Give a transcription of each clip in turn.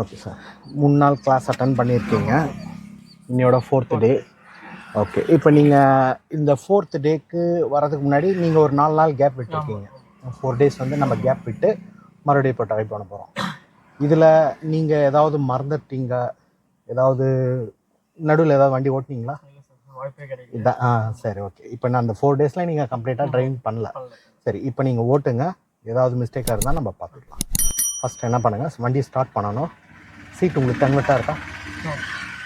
Okay sir மூணு நாள் class attend பண்ணியிருக்கீங்க. இன்னையோட ஃபோர்த்து டே ஓகே இப்போ நீங்கள் இந்த ஃபோர்த் டேக்கு வரதுக்கு முன்னாடி நீங்கள் ஒரு நாலு நாள் கேப் விட்டுருக்கீங்க. ஃபோர் டேஸ் வந்து நம்ம கேப் விட்டு மறுபடியும் இப்போ ட்ரை பண்ண போகிறோம் இதில் நீங்கள் ஏதாவது மறந்துட்டீங்க? ஏதாவது நடுவில் ஏதாவது வண்டி ஓட்டினீங்களா? இதான் ஆ சரி ஓகே இப்போ நான் அந்த ஃபோர் டேஸில் நீங்கள் கம்ப்ளீட்டாக டிரைவிங் பண்ணல. சரி இப்போ நீங்கள் ஓட்டுங்க. ஏதாவது மிஸ்டேக்காக இருந்தால் நம்ம பார்த்துக்கலாம். ஃபஸ்ட் என்ன பண்ணுங்கள் வண்டி ஸ்டார்ட் பண்ணணும். சீட் உங்களுக்கு கன்வெர்ட்டாக இருக்கா?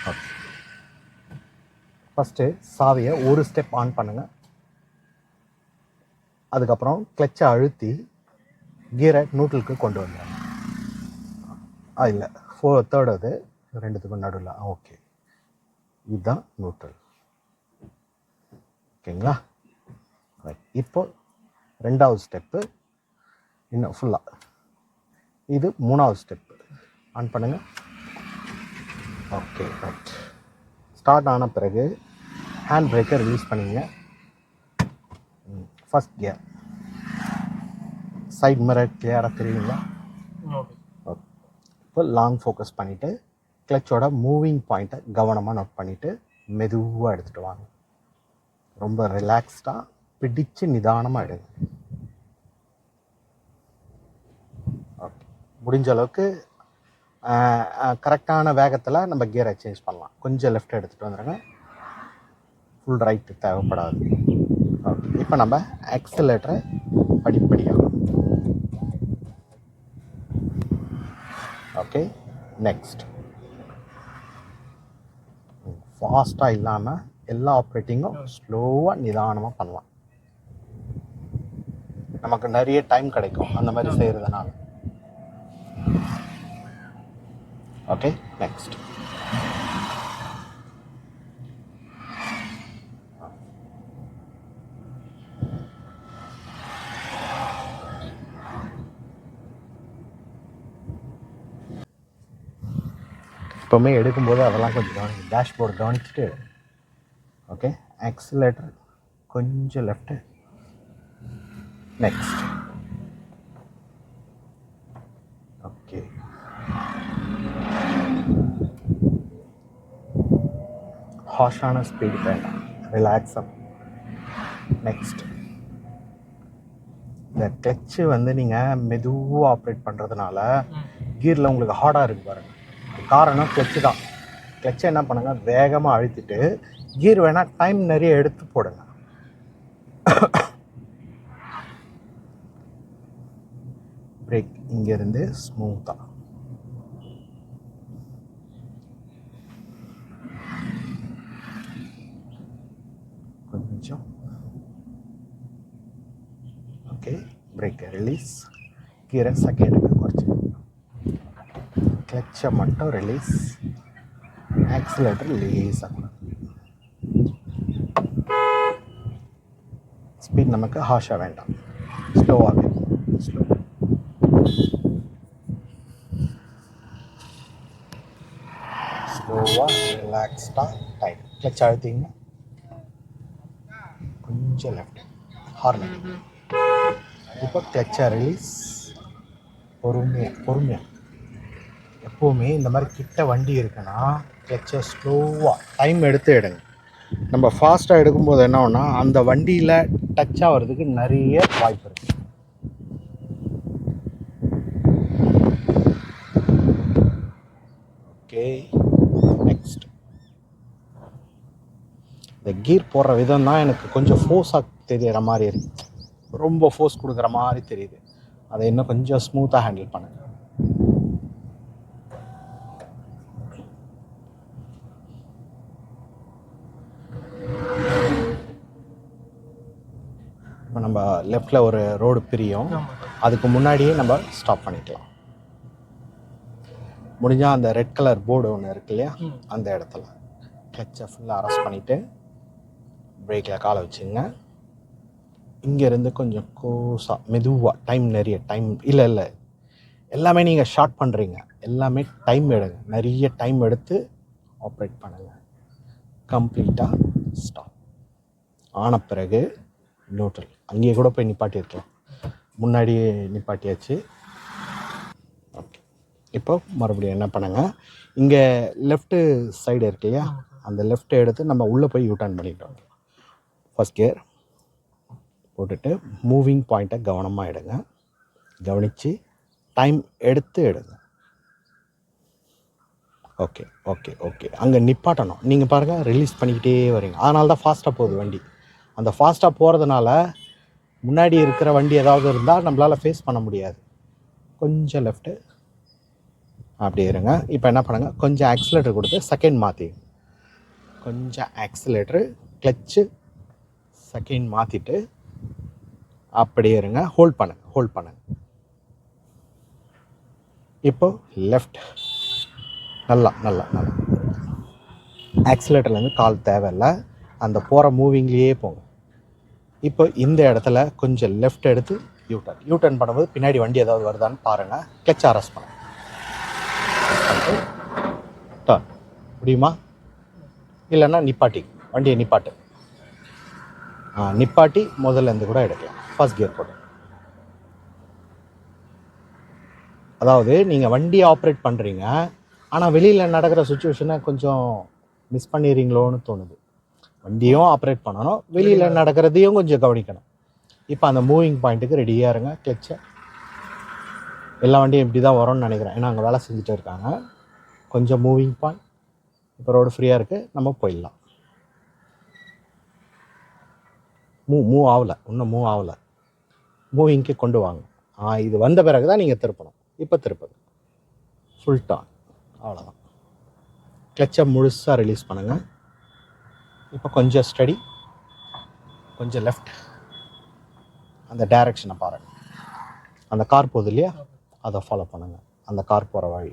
ஓகே ஃபஸ்ட்டு சாவியை ஒரு ஸ்டெப் ஆன் பண்ணுங்கள் அதுக்கப்புறம் கிளச்சை அழுத்தி கியரை நியூட்ரலுக்கு கொண்டு வந்துடுங்க ஆ இல்லை. ஃபோர் தேர்ட் அது ரெண்டுத்துக்கும் நடுவில். ஓகே இதுதான் நியூட்ரல் ஓகேங்களா ரைட் இப்போ ரெண்டாவது ஸ்டெப்பு இன்னும் ஃபுல்லாக இது மூணாவது ஸ்டெப்பு ஆன் பண்ணுங்கள் ஓகே ரைட் ஸ்டார்ட் ஆன பிறகு ஹேண்ட் பிரேக்கை ரிலீஸ் பண்ணிங்க ஃபஸ்ட் கியர் சைட் மிரர் கிளியராக தெரியுங்களா? ஓகே. இப்போ லாங் ஃபோக்கஸ் பண்ணிவிட்டு கிளச்சோட மூவிங் பாயிண்ட்டை கவனமாக நோட் பண்ணிவிட்டு மெதுவாக எடுத்துகிட்டு வாங்க. ரொம்ப ரிலாக்ஸ்டாக பிடிச்சு நிதானமாக எடுங்க. ஓகே முடிஞ்ச அளவுக்கு கரெக்டான வேகத்தில் நம்ம கியரை சேஞ்ச் பண்ணலாம். கொஞ்சம் லெஃப்ட் எடுத்துகிட்டு வந்துடுங்க ஃபுல் ரைட்டு தேவைப்படாது. ஓகே இப்போ நம்ம ஆக்சிலேட்டரை படிப்படியாக. ஓகே நெக்ஸ்ட் ஃபாஸ்ட்டாக இல்லாமல் எல்லா ஆப்ரேட்டிங்கும் ஸ்லோவாக நிதானமாக பண்ணலாம். நமக்கு நிறைய டைம் கிடைக்கும் அந்த மாதிரி செய்கிறதுனால ஓகே நெக்ஸ்ட் இப்போவுமே எடுக்கும்போது அதெல்லாம் கொஞ்சம் கவனி டேஷ்போர்டு கவனிச்சுட்டு ஓகே ஆக்சிலேட்டர் கொஞ்சம் லெஃப்ட்டு நெக்ஸ்ட் ஓகே ஹாஷான ஸ்பீடு வேண்டாம் ரிலாக்ஸாக நெக்ஸ்ட் இந்த கிளச்சு வந்து நீங்கள் மெதுவாக ஆப்ரேட் பண்ணுறதுனால கீரில் உங்களுக்கு ஹார்டாக இருக்கு பாருங்கள் காரணம் கிளச்சு தான். கிளச்சை என்ன பண்ணுங்கள் வேகமாக அழுத்திட்டு கீர் வேணால் டைம் நிறைய எடுத்து போடுங்க. பிரேக் இங்கேருந்து ஸ்மூத்தாக கொஞ்சம் ஓகே பிரேக்கை ரிலீஸ் கீரை செகண்டுக்கு குறைச்சி கிளச்சை மட்டும் ரிலீஸ் ஆக்சிலேட்டர் ரிலீஸ் ஆகணும் ஸ்பீட் நமக்கு ஹாஷாக வேண்டாம் ஸ்லோவாகவே ஸ்லோ ஸ்லோவாக ரிலாக்ஸ்டாக டைட் கிளச் அழுத்திங்க கொஞ்சம் லெஃப்ட் ஹார்ன் இப்போ கிளச்சை ரிலீஸ் பொறுமையாக பொறுமையாக எப்போவுமே இந்த மாதிரி கிட்ட வண்டி இருக்குன்னா கிளச்சை ஸ்லோவாக டைம் எடுத்து எடுங்க. நம்ம ஃபாஸ்ட்டாக எடுக்கும்போது என்ன ஆகும்னா அந்த வண்டியில் டச் ஆகிறதுக்கு நிறைய வாய்ப்பு இருக்குது ஓகே நெக்ஸ்ட் இந்த கீர் போடுற விதம் தான் எனக்கு கொஞ்சம் ஃபோர்ஸாக தெரியற மாதிரி இருக்கு. ரொம்ப ஃபோர்ஸ் கொடுக்குற மாதிரி தெரியுது. அதை இன்னும் கொஞ்சம் ஸ்மூத்தாக ஹேண்டில் பண்ணுங்க. இப்போ நம்ம லெஃப்டில் ஒரு ரோடு பிரியும். அதுக்கு முன்னாடியே நம்ம ஸ்டாப் பண்ணிக்கலாம். முடிஞ்சால் அந்த ரெட் கலர் போர்டு ஒன்று இருக்கு இல்லையா? அந்த இடத்துல. கிளச்சை ஃபுல்லாக அரெஸ்ட் பண்ணிவிட்டு பிரேக்கில் காலை வச்சுங்க. இங்கேருந்து கொஞ்சம் கோஸாக மெதுவாக டைம் நிறைய டைம் இல்லை இல்லை. எல்லாமே நீங்கள் ஷார்ட் பண்ணுறீங்க எல்லாமே டைம் எடுங்க. நிறைய டைம் எடுத்து ஆப்ரேட் பண்ணுங்கள் கம்ப்ளீட்டாக ஸ்டாப் ஆன பிறகு நியூட்ரல் அங்கேயே கூட போய் நிப்பாட்டியிருக்கலாம் முன்னாடியே நிப்பாட்டியாச்சு. ஓகே இப்போ மறுபடியும் என்ன பண்ணுங்கள் இங்கே லெஃப்ட்டு சைடு இருக்கு இல்லையா? அந்த லெஃப்ட்டை எடுத்து நம்ம உள்ளே போய் யூட்டர்ன் பண்ணிட்டோம். ஃபர்ஸ்ட் கியர் போட்டுட்டு மூவிங் பாயிண்ட்டை கவனமாக எடுங்க. கவனித்து டைம் எடுத்து எடுங்க. ஓகே ஓகே ஓகே அங்கே நிப்பாட்டணும். நீங்கள் பாருங்கள் ரிலீஸ் பண்ணிக்கிட்டே வரீங்க. அதனால தான் ஃபாஸ்ட்டாக போகுது வண்டி. அந்த ஃபாஸ்ட்டாக போகிறதுனால முன்னாடி இருக்கிற வண்டி ஏதாவது இருந்தால் நம்மளால் ஃபேஸ் பண்ண முடியாது. கொஞ்சம் லெஃப்ட்டு அப்படி இருங்க. இப்போ என்ன பண்ணுங்கள் கொஞ்சம் ஆக்சிலேட்டர் கொடுத்து செகண்ட் மாற்றி கொஞ்சம் ஆக்சிலேட்டரு கிளச்சு செகண்ட் மாற்றிட்டு அப்படியே இருங்க. ஹோல்ட் பண்ணுங்க ஹோல்ட் பண்ணுங்க. இப்போ லெஃப்ட் நல்லா நல்லா நல்லா. ஆக்சிலேட்டர்லேருந்து கால் தேவையில்லை. அந்த போகிற மூவிங்லேயே போங்க. இப்போ இந்த இடத்துல கொஞ்சம் லெஃப்ட் எடுத்து யூட்டர்ன் டர்ன் பண்ணும்போது பின்னாடி வண்டி ஏதாவது வருதான்னு பாருங்கள் கிளச் அரெஸ்ட் பண்ணுங்க டர்ன் முடியுமா? இல்லைன்னா நிப்பாட்டி. வண்டியை நிப்பாட்டு. நிப்பாட்டி முதல்ல இருந்து கூட எடுக்கலாம். ஃபர்ஸ்ட் கியர் போட்டு. அதாவது நீங்கள் வண்டி ஆப்ரேட் பண்ணுறீங்க ஆனால் வெளியில் நடக்கிற சுச்சுவேஷனை கொஞ்சம் மிஸ் பண்ணிடுறீங்களோன்னு தோணுது. வண்டியும் ஆப்ரேட் பண்ணணும் வெளியில் நடக்கிறதையும் கொஞ்சம் கவனிக்கணும். இப்போ அந்த மூவிங் பாயிண்ட்டுக்கு ரெடியாக இருங்க கிளச்சை. எல்லா வண்டியும் இப்படி தான் வரும்னு நினைக்கிறேன். ஏன்னா அங்கே வேலை செஞ்சுட்டு இருக்காங்க. கொஞ்சம் மூவிங் பாயிண்ட் இப்போ ரோடு ஃப்ரீயாக இருக்குது நம்ம போயிடலாம். மூவ் மூவ் ஆகலை இன்னும் மூவ் ஆகலை மூவிங்க்கு கொண்டு வாங்க. இது வந்த பிறகு தான் நீங்கள் திருப்பணும். இப்போ திருப்புங்க ஃபுல் டான் அவ்வளோதான் கிளச்சை முழுசாக ரிலீஸ் பண்ணுங்கள் இப்போ கொஞ்சம் ஸ்டடி கொஞ்சம் லெஃப்ட் அந்த டைரக்ஷனை பாருங்கள் அந்த கார் போகுது இல்லையா? அதை ஃபாலோ பண்ணுங்கள் அந்த கார் போகிற வழி.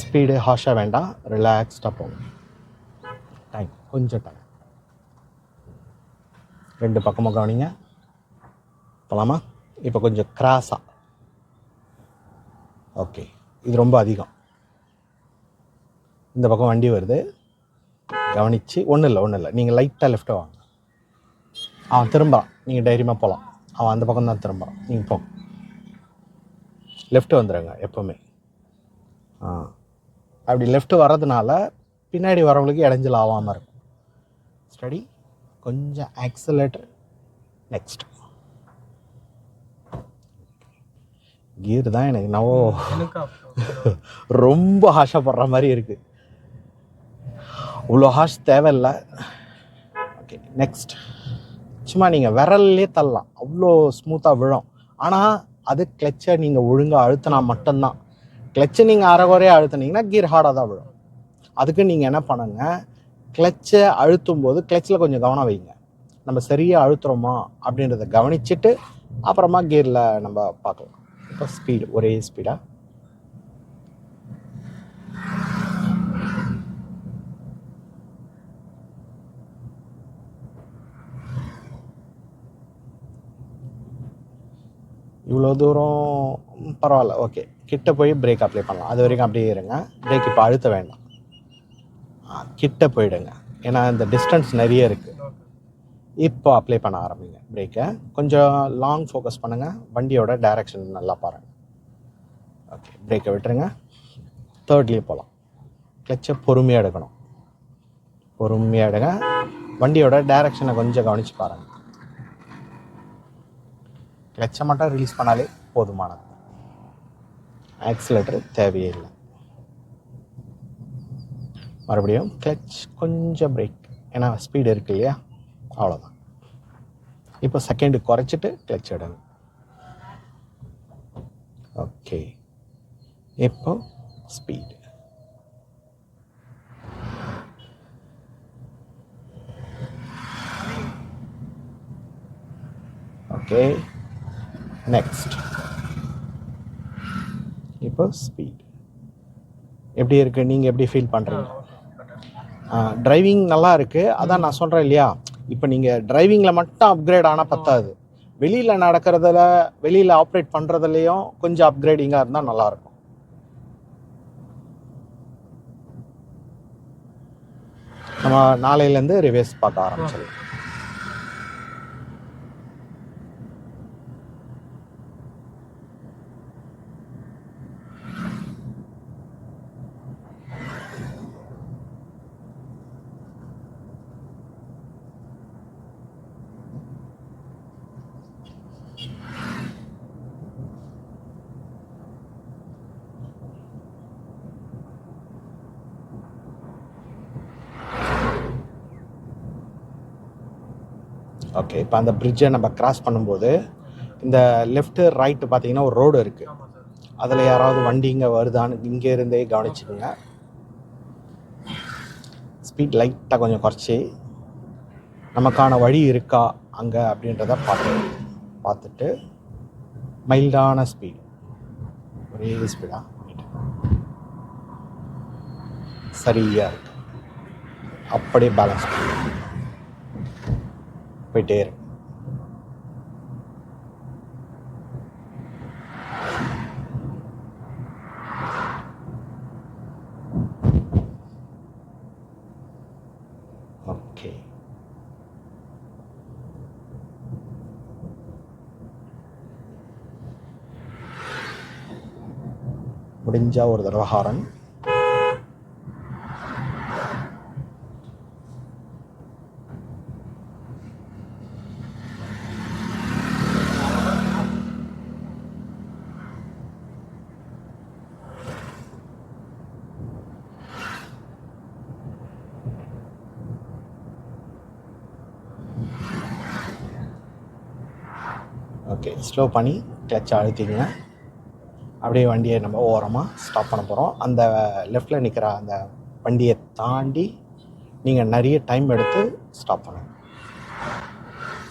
ஸ்பீடு ஹாஷாக வேண்டாம். ரிலாக்ஸ்டாக போங்க. டைம் கொஞ்சம் டைம் ரெண்டு பக்கமும் கவனிங்க. போகலாமா இப்போ கொஞ்சம் கிராஸாக ஓகே இது ரொம்ப அதிகம். இந்த பக்கம் வண்டி வருது. கவனித்து ஒன்றும் இல்லை ஒன்றும் இல்லை. நீங்கள் லைட்டாக லெஃப்ட்டை வாங்க. அவன் திரும்புறான் நீங்கள் தைரியமாக போகலாம் அவன் அந்த பக்கம் தான் திரும்புறான் நீங்கள் போங்க. லெஃப்ட்டு வந்துடுங்க எப்போவுமே. ஆ. அப்படி லெஃப்ட்டு வர்றதுனால பின்னாடி வரவங்களுக்கு இடைஞ்சல் ஆகாமல் இருக்கும். ஸ்டடி கொஞ்சம் ஆக்சலேட்டர் நெக்ஸ்ட் கியர் தான் எனக்கு. நவோ ரொம்ப ஆசைப்படுற மாதிரி இருக்கு. இவ்வளோ ஹாஷ் தேவையில்லை. ஓகே நெக்ஸ்ட் சும்மா நீங்கள் விரல்லே தள்ளலாம். அவ்வளோ ஸ்மூத்தாக விழும். ஆனால் அது கிளச்சை நீங்கள் ஒழுங்காக அழுத்தினா மட்டும்தான். கிளச்சை நீங்கள் அரைகுறையாக அழுத்துனீங்கன்னா கீர் ஹார்டாக தான் விழும். அதுக்கு நீங்கள் என்ன பண்ணுங்கள் கிளச்சை அழுத்தும் போது கிளச்சில் கொஞ்சம் கவனம் வைங்க. நம்ம சரியாக அழுத்துறோமா அப்படின்றத கவனிச்சுட்டு அப்புறமா கியரில் நம்ம பார்க்கலாம். இப்போ ஸ்பீடு ஒரே ஸ்பீடாக இவ்வளோ தூரம் பரவாயில்ல ஓகே கிட்ட போய் பிரேக் அப்ளை பண்ணலாம். அது வரைக்கும் அப்படியே இருங்க. பிரேக் இப்போ அழுத்த வேண்டாம். கிட்ட போயிடுங்க. ஏன்னா இந்த டிஸ்டன்ஸ் நிறைய இருக்குது இப்போ அப்ளை பண்ண ஆரம்பிங்க. பிரேக்கை கொஞ்சம் லாங் ஃபோக்கஸ் பண்ணுங்கள் வண்டியோட டைரக்ஷன் நல்லா பாருங்கள் ஓகே பிரேக்கை விட்டுருங்க. தேர்ட்லேயே போகலாம் கிளச்சை பொறுமையாக எடுக்கணும். பொறுமையாக எடுங்க. வண்டியோட டைரக்ஷனை கொஞ்சம் கவனித்து பாருங்கள் கிளச்சை மட்டும் ரிலீஸ் பண்ணாலே போதுமானது. ஆக்சிலேட்டர் தேவையே இல்லை. மறுபடியும் கிளச் கொஞ்சம் பிரேக் ஏன்னா ஸ்பீடு இருக்கு இல்லையா? அவ்வளோதான் இப்போ செகண்டு குறைச்சிட்டு கிளச் எடுங்க ஓகே இப்போ ஸ்பீடு ஓகே நெக்ஸ்ட் இப்போ ஸ்பீட் எப்படி இருக்கு? நீங்கள் எப்படி ஃபீல் பண்ணுறீங்க டிரைவிங் நல்லா இருக்கு. அதான் நான் சொல்கிறேன் இல்லையா? இப்போ நீங்கள் டிரைவிங்கில் மட்டும் அப்கிரேட் ஆனால் பத்தாது. வெளியில் நடக்கிறதுல வெளியில் ஆப்ரேட் பண்ணுறதுலையும் கொஞ்சம் அப்கிரேடிங்காக இருந்தால் நல்லாயிருக்கும் நம்ம நாளையிலேருந்து ரிவேஸ் பார்க்க ஆரம்பிச்சிடலாம். ஓகே இப்போ அந்த பிரிட்ஜை நம்ம கிராஸ் பண்ணும்போது இந்த லெஃப்ட்டு ரைட்டு பார்த்தீங்கன்னா ஒரு ரோடு இருக்குது அதில் யாராவது வண்டி இங்கே வருதான்னு இங்கே இருந்தே கவனிச்சுக்கோங்க. ஸ்பீட் லைட்டாக கொஞ்சம் குறைச்சி நமக்கான வழி இருக்கா அங்கே அப்படின்றத பார்த்து பார்த்துட்டு மைல்டான ஸ்பீட் ஒரே ஸ்பீடாக சரியாக இருக்கு. அப்படியே பேலன்ஸ் பண்ணி போயிட்டே இருக்கு. ஓகே. முடிஞ்சா ஒரு தடவை ஹாரன். ஓகே ஸ்லோ பண்ணி கிளச்சை அழுத்திங்க அப்படியே வண்டியை நம்ம ஓரமாக ஸ்டாப் பண்ண போகிறோம் அந்த லெஃப்டில் நிற்கிற அந்த வண்டியை தாண்டி நீங்கள் நிறைய டைம் எடுத்து ஸ்டாப் பண்ணுங்கள்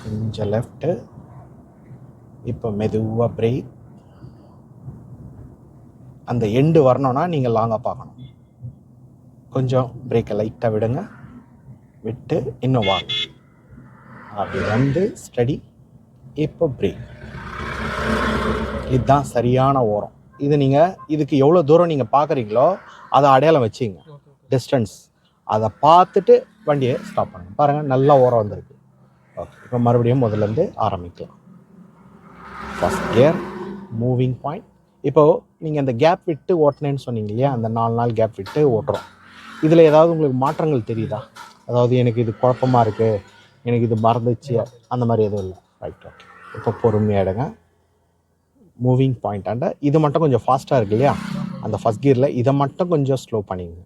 கொஞ்சம் லெஃப்ட்டு இப்போ மெதுவாக பிரேக் அந்த எண்டு வரணும்னா நீங்கள் லாங்காக பார்க்கணும். கொஞ்சம் பிரேக்கை லைட்டாக விடுங்க. விட்டு இன்னும் வாங்க அப்படி வந்து ஸ்டடி இப்போ பிரேக் இதுதான் சரியான ஓரம். இது நீங்கள் இதுக்கு எவ்வளோ தூரம் நீங்கள் பார்க்குறீங்களோ அதை அடையாளம் வச்சிங்க. டிஸ்டன்ஸ் அதை பார்த்துட்டு வண்டியை ஸ்டாப் பண்ணுங்க. பாருங்கள் நல்லா ஓரம் வந்திருக்கு. ஓகே இப்போ மறுபடியும் முதல்லேருந்து ஆரம்பிக்கலாம். ஃபஸ்ட் கியர் மூவிங் பாயிண்ட் இப்போது நீங்கள் அந்த கேப் விட்டு ஓட்டினேன்னு சொன்னீங்க இல்லையா? அந்த நாலு நாள் கேப் விட்டு ஓட்டுறோம். இதில் ஏதாவது உங்களுக்கு மாற்றங்கள் தெரியுதா? அதாவது எனக்கு இது குழப்பமாக இருக்குது எனக்கு இது மறந்துச்சு. அந்த மாதிரி எதுவும் இல்லை. ரைட் ஓகே இப்போ பொறுமையாக எடுங்க. மூவிங் பாயிண்ட் ஆண்ட இது மட்டும் கொஞ்சம் ஃபாஸ்ட்டாக இருக்கு இல்லையா? அந்த ஃபஸ்ட் கியரில் இதை மட்டும் கொஞ்சம் ஸ்லோ பண்ணிங்க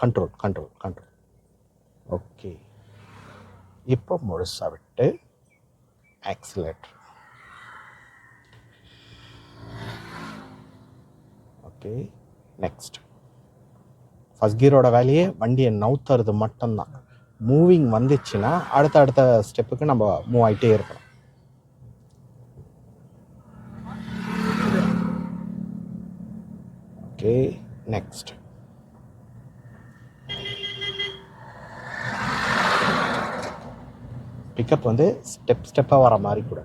கண்ட்ரோல் கண்ட்ரோல் கண்ட்ரோல் ஓகே இப்போ முழுசாக விட்டு ஆக்சிலேட்டர் ஓகே நெக்ஸ்ட் ஃபஸ்ட் கியரோட வேலையே வண்டியை நவுத்துறது மட்டும்தான். மூவிங் வந்துச்சுன்னா அடுத்த அடுத்த ஸ்டெப்புக்கு நம்ம மூவ் ஆகிட்டே இருக்கணும் ஓகே நெக்ஸ்ட் பிக்கப் வந்து ஸ்டெப் ஸ்டெப்பாக வர மாதிரி கூட.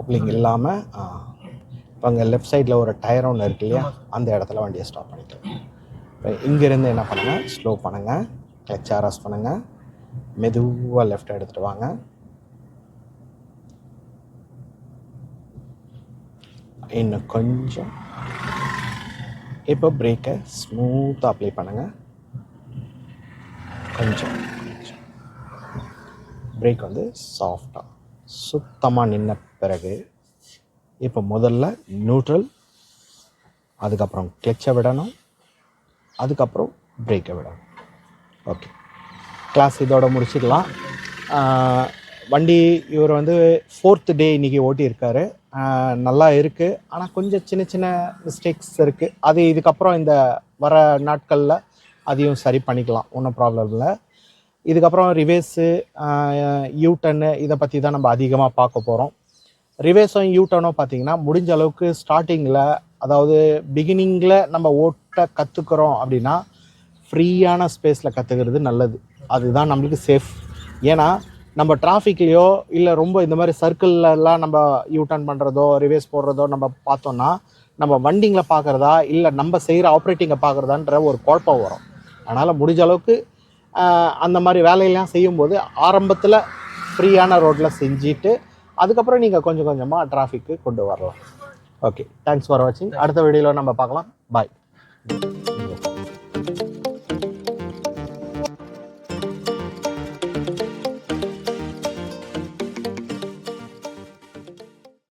ஆப்ளிங் இல்லாமல் இப்போ அங்கே லெஃப்ட் சைடில் ஒரு டயர் ஒன்று இருக்கு இல்லையா? அந்த இடத்துல வண்டியை ஸ்டாப் பண்ணிக்கலாம் இப்போ இங்கேருந்து என்ன பண்ணுங்கள் ஸ்லோ பண்ணுங்கள் கிளச் ஆர்எஸ் பண்ணுங்கள் மெதுவாக லெஃப்ட் எடுத்துகிட்டு வாங்க. இன்னும் கொஞ்சம். இப்போ பிரேக்கை ஸ்மூத்தாக அப்ளை பண்ணுங்கள் கொஞ்சம் பிரேக் வந்து சாஃப்டாக சுத்தமாக நின்ன பிறகு இப்போ முதல்ல நியூட்ரல் அதுக்கப்புறம் கிளச்சை விடணும் அதுக்கப்புறம் பிரேக்கை விடணும். ஓகே கிளாஸ் இதோட முடிச்சிடலாம் வண்டி இவர் வந்து ஃபோர்த் டே இன்றைக்கி ஓட்டியிருக்காரு. நல்லா இருக்குது ஆனால் கொஞ்சம் சின்ன சின்ன மிஸ்டேக்ஸ் இருக்குது அது இதுக்கப்புறம் இந்த வர நாட்களில் அதையும் சரி பண்ணிக்கலாம். ஒன்றும் ப்ராப்ளம் இல்லை. இதுக்கப்புறம் ரிவேஸு யூ டன்னு இதை பற்றி தான் நம்ம அதிகமாக பார்க்க போகிறோம் ரிவேஸும் யூ டர்னும் பார்த்தீங்கன்னா முடிஞ்ச அளவுக்கு ஸ்டார்டிங்கில் அதாவது பிகினிங்கில் நம்ம ஓட்ட கற்றுக்குறோம் அப்படின்னா ஃப்ரீயான ஸ்பேஸில் கற்றுக்கிறது நல்லது. அதுதான் நம்மளுக்கு சேஃப் ஏன்னா நம்ம டிராஃபிக்லேயோ இல்லை ரொம்ப இந்த மாதிரி சர்க்கிள்லலாம் நம்ம யூ டர்ன் பண்ணுறதோ ரிவேஸ் போடுறதோ நம்ம பார்த்தோன்னா நம்ம வண்டிங்களை பார்க்குறதா இல்லை நம்ம செய்கிற ஆப்ரேட்டிங்கை பார்க்குறதான்ற ஒரு குழப்பம் வரும். அதனால் முடிஞ்ச அளவுக்கு அந்த மாதிரி வேலையெல்லாம் செய்யும்போது ஆரம்பத்தில் ஃப்ரீயான ரோட்டில் செஞ்சுட்டு அதுக்கப்புறம் நீங்கள் கொஞ்சம் கொஞ்சமாக டிராஃபிக்கு கொண்டு வரலாம். ஓகே தேங்க்ஸ் ஃபார் வாட்சிங் அடுத்த வீடியோவில் நம்ம பார்க்கலாம். பாய்